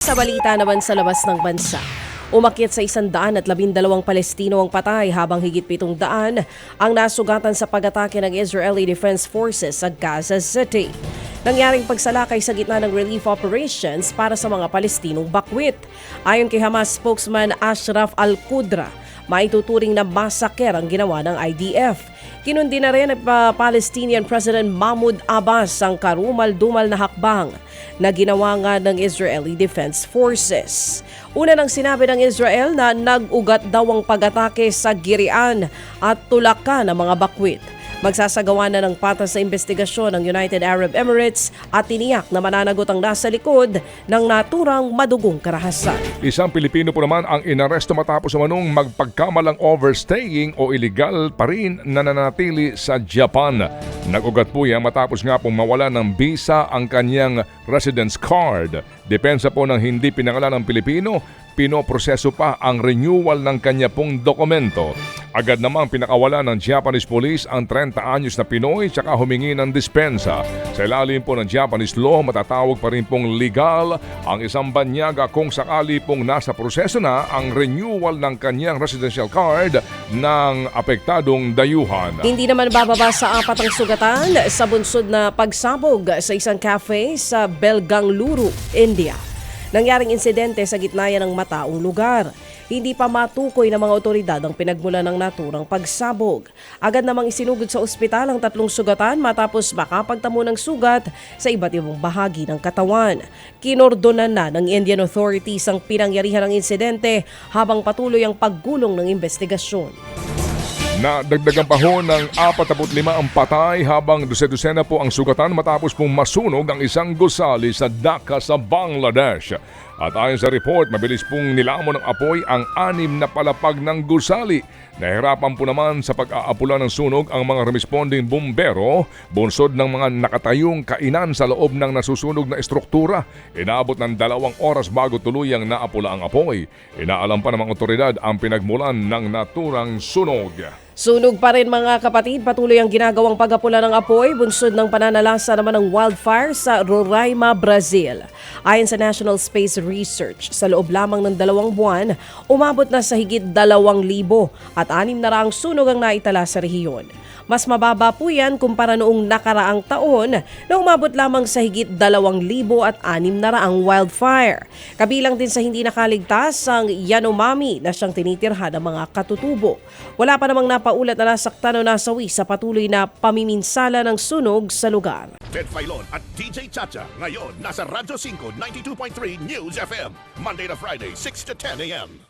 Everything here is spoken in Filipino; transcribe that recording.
Sa balita naman sa labas ng bansa, umakyat sa isandaan at labindalawang Palestino ang patay habang higit pitong daan ang nasugatan sa pag-atake ng Israeli Defense Forces sa Gaza City. Nangyaring pagsalakay sa gitna ng relief operations para sa mga Palestinong bakwit. Ayon kay Hamas spokesman Ashraf Al-Qudra, maituturing na masaker ang ginawa ng IDF. Kinundi na rin ng uh, Palestinian President Mahmoud Abbas ang karumal-dumal na hakbang na ginawa nga ng Israeli Defense Forces. Una nang sinabi ng Israel na nag-ugat daw ang pag-atake sa Girian at tulakan ng mga bakwit. Magsasagawa na ng patas sa investigasyon ng United Arab Emirates at tiniyak na mananagot ang nasa likod ng naturang madugong karahasan. Isang Pilipino po naman ang inaresto matapos umanong magpagkamalang overstaying o illegal pa rin na nanatili sa Japan. Nagugat po yan matapos nga pong mawala ng visa ang kanyang residence card. Depensa po ng hindi pinangalan ng Pilipino, pinoproseso pa ang renewal ng kanya pong dokumento. Agad namang pinakawala ng Japanese police ang 30 anyos na Pinoy tsaka humingi ng dispensa. Sa ilalim po ng Japanese law, matatawag pa rin pong legal ang isang banyaga kung sakali pong nasa proseso na ang renewal ng kanyang residential card ng apektadong dayuhan. Hindi naman bababa sa apat ang sugatan sa bunsod na pagsabog sa isang cafe sa Belgangluru, India. Nangyaring insidente sa gitna ng mataong lugar. Hindi pa matukoy ng mga otoridad ang pinagmula ng naturang pagsabog. Agad namang isinugod sa ospital ang tatlong sugatan matapos makapagtamo ng sugat sa iba't ibang bahagi ng katawan. Kinordonan na ng Indian authorities ang pinangyarihan ng insidente habang patuloy ang paggulong ng investigasyon. Nadagdagan pa ho ng 45 ang patay habang dose-dosena po ang sugatan matapos pong masunog ang isang gusali sa Dhaka sa Bangladesh. At ayon sa report, mabilis pong nilamon ng apoy ang anim na palapag ng gusali. Nahirapan po naman sa pag-aapula ng sunog ang mga responding bumbero, bunsod ng mga nakatayong kainan sa loob ng nasusunog na estruktura. Inaabot ng dalawang oras bago tuluyang naapula ang apoy. Inaalam pa ng mga otoridad ang pinagmulan ng naturang sunog. Sunog pa rin mga kapatid, patuloy ang ginagawang pag-apula ng apoy bunsod ng pananalasa naman ng wildfire sa Roraima, Brazil. Ayon sa National Space Research, sa loob lamang ng dalawang buwan, umabot na sa higit dalawang libo at anim na raang sunog ang naitala sa rehiyon. Mas mababa po yan kumpara noong nakaraang taon na umabot lamang sa higit dalawang libo at anim na raang wildfire. Kabilang din sa hindi nakaligtas ang Yanomami na siyang tinitirhan ng mga katutubo. Wala pa namang napaulat na nasaktan o nasawi sa patuloy na pamiminsala ng sunog sa lugar. Ted Filon at DJ Chacha. Ngayon, nasa Radyo 5, 92.3 News FM. Monday to Friday, 6 to 10 a.m.